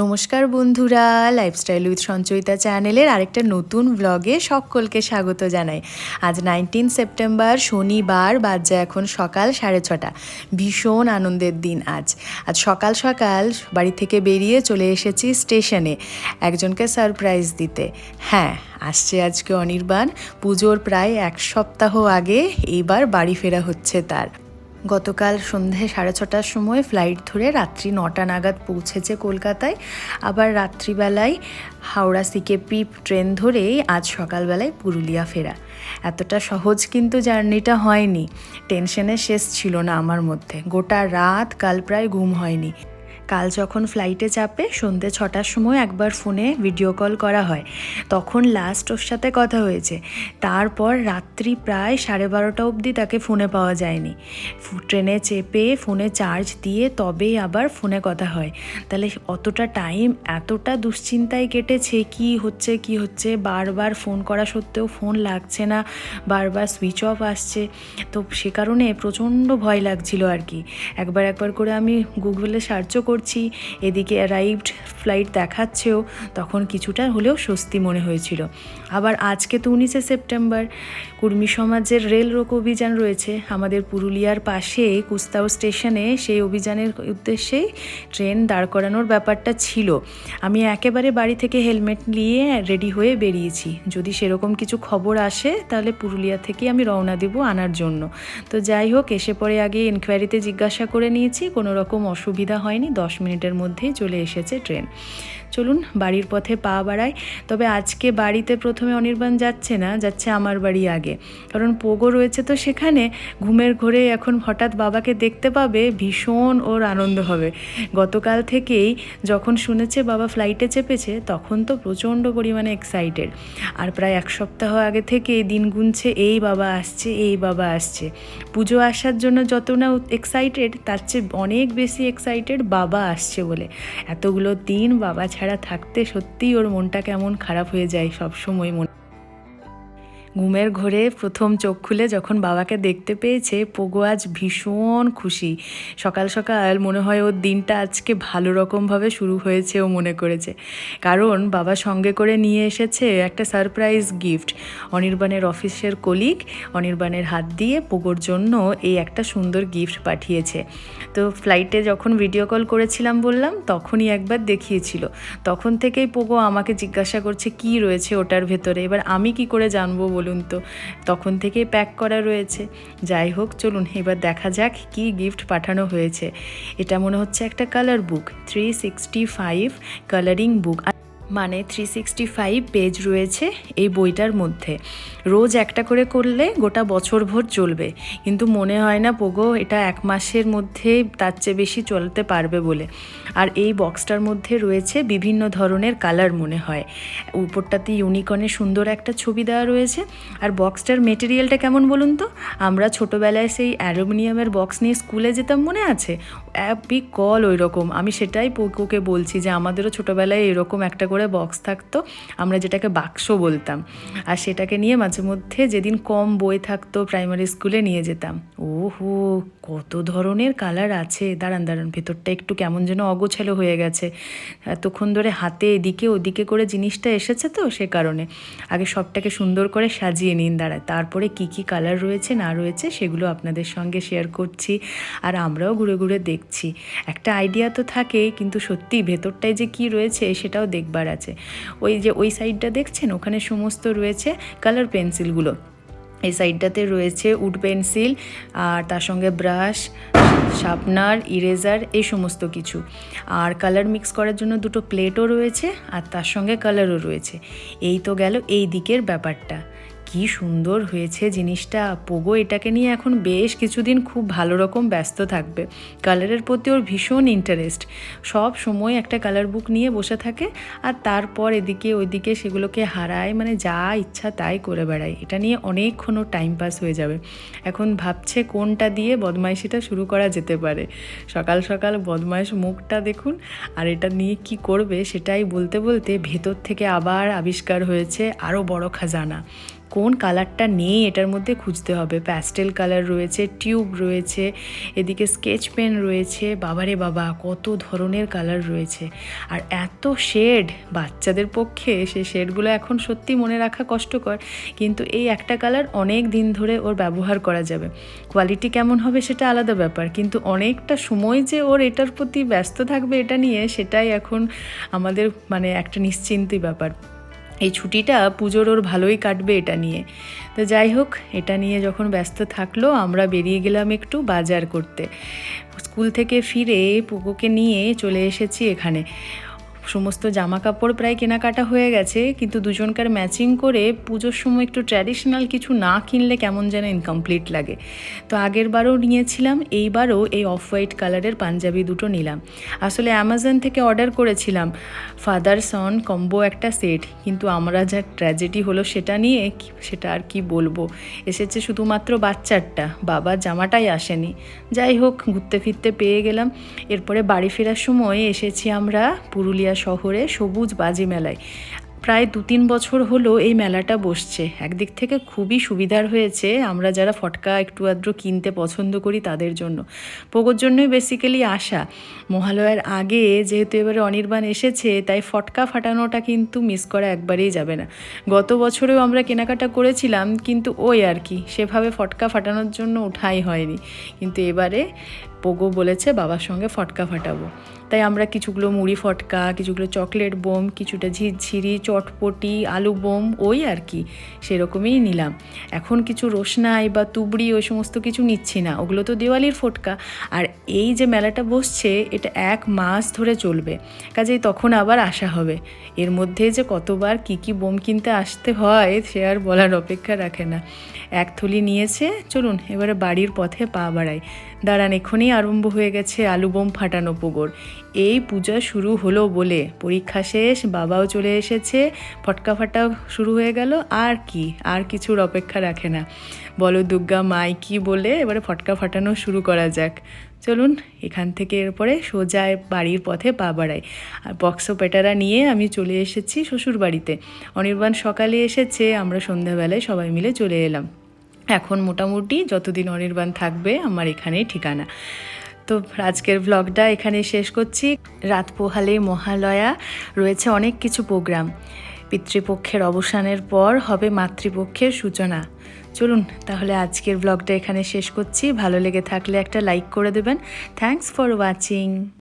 নমস্কার বন্ধুরা lifestyle with Sanchayita চ্যানেলের আরেকটা নতুন ব্লগে সকলকে স্বাগত জানাই। আজ নাইনটিন সেপ্টেম্বর শনিবার বাজে এখন সকাল সাড়ে ছটা। ভীষণ আনন্দের দিন আজ। আজ সকাল সকাল বাড়ি থেকে বেরিয়ে চলে এসেছি স্টেশনে একজনকে সারপ্রাইজ দিতে। হ্যাঁ আসছে আজকে অনির্বাণ। পুজোর প্রায় এক সপ্তাহ আগে এইবার বাড়ি ফেরা হচ্ছে তার। গতকাল সন্ধে সাড়ে ছটার সময় ফ্লাইট ধরে রাত্রি নটা নাগাদ পৌঁছেছে কলকাতায়। আবার রাত্রিবেলায় হাওড়া সিকেপি ট্রেন ধরেই আজ সকালবেলায় পুরুলিয়া ফেরা। এতটা সহজ কিন্তু জার্নিটা হয়নি। টেনশনের শেষ ছিল না আমার মধ্যে। গোটা রাত কাল প্রায় ঘুম হয়নি। কাল যখন ফ্লাইটে চাপে সন্ধ্যে ছটার সময় একবার ফোনে ভিডিও কল করা হয়। তখন লাস্ট ওর সাথে কথা হয়েছে। তারপর রাত্রি প্রায় সাড়ে বারোটা অবধি তাকে ফোনে পাওয়া যায়নি। ট্রেনে চেপে ফোনে চার্জ দিয়ে তবেই আবার ফোনে কথা হয়। তাহলে অতটা টাইম এতটা দুশ্চিন্তায় কেটেছে কি হচ্ছে কি হচ্ছে? বারবার ফোন করা সত্ত্বেও ফোন লাগছে না। বারবার সুইচ অফ আসছে। তো সে কারণে প্রচণ্ড ভয় লাগছিল আর কি। একবার একবার করে আমি গুগলে সার্চও করছি। এদিকে অ্যারাইভড ফ্লাইট দেখাচ্ছেও, তখন কিছুটা হলেও স্বস্তি মনে হয়েছিল। আবার আজকে তো উনিশে সেপ্টেম্বর, কুর্মী সমাজের রেল রোক অভিযান রয়েছে। আমাদের পুরুলিয়ার পাশে কুস্তাও স্টেশনে সেই অভিযানের উদ্দেশ্যেই ট্রেন দাঁড় করানোর ব্যাপারটা ছিল। আমি একেবারে বাড়ি থেকে হেলমেট নিয়ে রেডি হয়ে বেরিয়েছি। যদি সেরকম কিছু খবর আসে, তাহলে পুরুলিয়া থেকে আমি রওনা দেব আনার জন্য। তো যাই হোক, এসে পরে আগে ইনকোয়ারিতে জিজ্ঞাসা করে নিয়েছি, কোনো রকম অসুবিধা হয়নি দশ মিনিটের মধ্যেই চলে এসেছে ট্রেন। চলুন বাড়ির পথে পা বাড়াই। তবে আজকে বাড়িতে প্রথমে অনির্বাণ যাচ্ছে না, যাচ্ছে আমার বাড়ি আগে। কারণ পোগো রয়েছে তো সেখানে, ঘুমের ঘোরে এখন হঠাৎ বাবাকে দেখতে পাবে, ভীষণ ওর আনন্দ হবে। গতকাল থেকেই যখন শুনেছে বাবা ফ্লাইটে চেপেছে, তখন তো প্রচণ্ড পরিমাণে এক্সাইটেড আর প্রায় এক সপ্তাহ আগে থেকে দিন গুনছে, এই বাবা আসছে, এই বাবা আসছে। পুজো আসার জন্য যত না এক্সাইটেড তার চেয়ে অনেক বেশি এক্সাইটেড বাবা আসছে বলে। এতগুলো দিন বাবা ছাড়া থাকতে সত্যিই ওর মনটা কেমন খারাপ হয়ে যায় সবসময় মন ঘুমের ঘোরে প্রথম চোখ খুলে যখন বাবাকে দেখতে পেয়েছে, পোগো আজ ভীষণ খুশি। সকাল সকাল মনে হয় ওর দিনটা আজকে ভালো রকমভাবে শুরু হয়েছে ও মনে করেছে। কারণ বাবা সঙ্গে করে নিয়ে এসেছে একটা সারপ্রাইজ গিফট। অনির্বাণের অফিসের কলিগ অনির্বাণের হাত দিয়ে পোগোর জন্য এই একটা সুন্দর গিফট পাঠিয়েছে। তো ফ্লাইটে যখন ভিডিও কল করেছিলাম বললাম, তখনই একবার দেখিয়েছিল। তখন থেকেই পোগো আমাকে জিজ্ঞাসা করছে, কি রয়েছে ওটার ভেতরে? এবার আমি কি করে জানব বলুন তো, তখন থেকেই প্যাক করা রয়েছে। যাই হোক, চলুন এবার দেখা যাক কি গিফট পাঠানো হয়েছে। এটা মনে হচ্ছে একটা colour book three sixty five colouring book মানে থ্রি সিক্সটি ফাইভ পেজ রয়েছে এই বইটার মধ্যে। রোজ একটা করে করলে গোটা বছর ভর চলবে। কিন্তু মনে হয় না, পোগো, এটা এক মাসের মধ্যে তার চেয়ে বেশি চলতে পারবে বলে। আর এই বক্সটার মধ্যে রয়েছে বিভিন্ন ধরনের কালার মনে হয়। উপরটাতে ইউনিকর্নের সুন্দর একটা ছবি দেওয়া রয়েছে। আর বক্সটার মেটেরিয়ালটা কেমন বলুন তো? আমরা ছোটোবেলায় সেই অ্যালুমিনিয়ামের বক্স নিয়ে স্কুলে যেতাম মনে আছে? অ্যাপি কল ওই রকম আমি সেটাই পোকোকে বলছি যে আমাদেরও ছোটোবেলায় এরকম একটা বক্স থাকতো, আমরা যেটাকে বাক্স বলতাম। আর সেটাকে নিয়ে মাঝে মধ্যে যেদিন কম বই থাকতো প্রাইমারি স্কুলে নিয়ে যেতাম। ওহো, কত ধরনের কালার আছে। দাঁড়ান দাঁড়ান, ভেতরটা একটু কেমন যেন অগোছালো হয়ে গেছে। এতক্ষণ ধরে হাতে এদিকে ওদিকে করে জিনিসটা এসেছে তো সে কারণে। আগে সবটাকে সুন্দর করে সাজিয়ে নিন দাঁড়ায় তারপরে কি কি কালার রয়েছে, না রয়েছে, সেগুলো আপনাদের সঙ্গে শেয়ার করছি। আর আমরাও ঘুরে ঘুরে দেখছি। একটা আইডিয়া তো থাকেই, কিন্তু সত্যি ভেতরটায় যে কি রয়েছে, সেটাও দেখবার আছে। ওই যে ওই সাইডটা দেখছেন? ওখানে সমস্ত রয়েছে কালার পেন্সিলগুলো এই সাইডটাতে রয়েছে উড পেন্সিল আর তার সঙ্গে ব্রাশ শার্পনার ইরেজার এই সমস্ত কিছু। আর কালার মিক্স করার জন্য দুটো প্লেটও রয়েছে, আর তার সঙ্গে কালারও রয়েছে। এই তো গেল এই দিকের ব্যাপারটা। কি সুন্দর হয়েছে জিনিসটা। পোগো, এটাকে নিয়ে এখন বেশ কিছুদিন খুব ভালো রকম ব্যস্ত থাকবে। কালারের প্রতি ওর ভীষণ ইন্টারেস্ট সব সময় একটা কালার বুক নিয়ে বসে থাকে আর তারপর এদিকে ওইদিকে সেগুলোকে হারায় মানে যা ইচ্ছা তাই করে বেড়ায়। এটা নিয়ে অনেকক্ষণ টাইম পাস হয়ে যাবে। এখন ভাবছে কোনটা দিয়ে বদমাইশিটা শুরু করা যেতে পারে। সকাল সকাল বদমাইশ মুখটা দেখুন আর এটা নিয়ে কি করবে সেটাই বলতে বলতে ভেতর থেকে আবার আবিষ্কার হয়েছে আরও বড় খাজানা। কোন কালারটা নেই এটার মধ্যে খুঁজতে হবে। প্যাস্টেল কালার রয়েছে, টিউব রয়েছে, এদিকে স্কেচ পেন রয়েছে, বাবারে বাবা, কত ধরনের কালার রয়েছে। আর এত শেড বাচ্চাদের পক্ষে, সে শেডগুলো এখন সত্যি মনে রাখা কষ্টকর, কিন্তু এই একটা কালার অনেক দিন ধরে ওর ব্যবহার করা যাবে। কোয়ালিটি কেমন হবে সেটা আলাদা ব্যাপার, কিন্তু অনেকটা সময় যে ওর এটার প্রতি ব্যস্ত থাকবে এটা নিয়ে সেটাই এখন আমাদের মানে একটা নিশ্চিন্তি ব্যাপার। এই ছুটিটা পুজোর ওর ভালোই কাটবে এটা নিয়ে। তো যাই হোক, এটা নিয়ে যখন ব্যস্ত থাকল, আমরা বেরিয়ে গেলাম একটু বাজার করতে। স্কুল থেকে ফিরে পুকুকে নিয়ে চলে এসেছি এখানে। সমস্ত জামা কাপড় প্রায় কেনাকাটা হয়ে গেছে, কিন্তু দুজনকার ম্যাচিং করে পুজোর সময় একটু ট্র্যাডিশনাল কিছু না কিনলে কেমন যেন ইনকমপ্লিট লাগে। তো আগের বারও নিয়েছিলাম, এইবারও এই অফ হোয়াইট কালারের পাঞ্জাবি দুটো নিলাম। আসলে অ্যামাজন থেকে অর্ডার করেছিলাম ফাদার সন কম্বো একটা সেট কিন্তু আমরা যা ট্র্যাজেডি হলো সেটা নিয়ে সেটা আর কি বলব? এসেছে শুধুমাত্র বাচ্চারটা বাবার জামাটাই আসেনি। যাই হোক, ঘুরতে ফিরতে পেয়ে গেলাম। এরপরে বাড়ি ফেরার সময় এসেছি আমরা পুরুলিয়া শহরে সবুজ বাজি মেলায়। প্রায় দু তিন বছর হলো এই মেলাটা বসছে। একদিক থেকে খুবই সুবিধার হয়েছে আমরা যারা ফটকা একটু আদ্র কিনতে পছন্দ করি তাদের জন্য। পোগোর জন্যই বেসিক্যালি আসা। মহালয়ার আগে যেহেতু এবারে অনির্বাণ এসেছে, তাই ফটকা ফাটানোটা কিন্তু মিস করা একবারেই যাবে না। গত বছরেও আমরা কেনাকাটা করেছিলাম, কিন্তু ওই আর কি, সেভাবে ফটকা ফাটানোর জন্য ওঠাই হয়নি। কিন্তু এবারে পোগো বলেছে, বাবার সঙ্গে ফটকা ফাটাবো। তাই আমরা কিছুগুলো মুড়ি ফটকা, কিছুগুলো চকলেট বোম, কিছুটা ঝিরঝিরি, চটপটি, আলু বোম, ওই আর কি, সেরকমই নিলাম। এখন কিছু রোশনাই বা তুবড়ি, ওই সমস্ত কিছু নিচ্ছি না, ওগুলো তো দেওয়ালির ফটকা। আর এই যে মেলাটা বসছে, এটা এক মাস ধরে চলবে, কাজেই তখন আবার আসা হবে। এর মধ্যে যে কতবার কি কি বোম কিনতে আসতে হয়, সে আর বলার অপেক্ষা রাখে না। এক থলি নিয়েছে, চলুন, এবারে বাড়ির পথে পা বাড়াই। দাঁড়ান, এখনই আরম্ভ হয়ে গেছে আলু বোম ফাটানো পুকুর। এই পূজা শুরু হলো বলে। পরীক্ষা শেষ, বাবাও চলে এসেছে, ফটকা ফাটা শুরু হয়ে গেল, আর কি, আর কিছুর অপেক্ষা রাখে না। বলো দুর্গা মাই কি বলে, এবারে ফটকা ফাটানো শুরু করা যাক। চলুন, এখান থেকে এরপরে সোজা বাড়ির পথে পা বাড়াই। আর বক্স পেটারা নিয়ে আমি চলে এসেছি শ্বশুর বাড়িতে অনির্বাণ সকালে এসেছে, আমরা সন্ধ্যাবেলায় সবাই মিলে চলে এলাম। এখন মোটামুটি যতদিন অনির্বাণ থাকবে আমার এখানেই ঠিকানা। তো আজকের ব্লগটা এখানে শেষ করছি। রাত পোহালে মহালয়া, রয়েছে অনেক কিছু প্রোগ্রাম পিতৃপক্ষের অবসানের পর হবে মাতৃপক্ষের সূচনা। চলুন তাহলে আজকের ব্লগটা এখানে শেষ করছি। ভালো লেগে থাকলে একটা লাইক করে দেবেন। Thanks for watching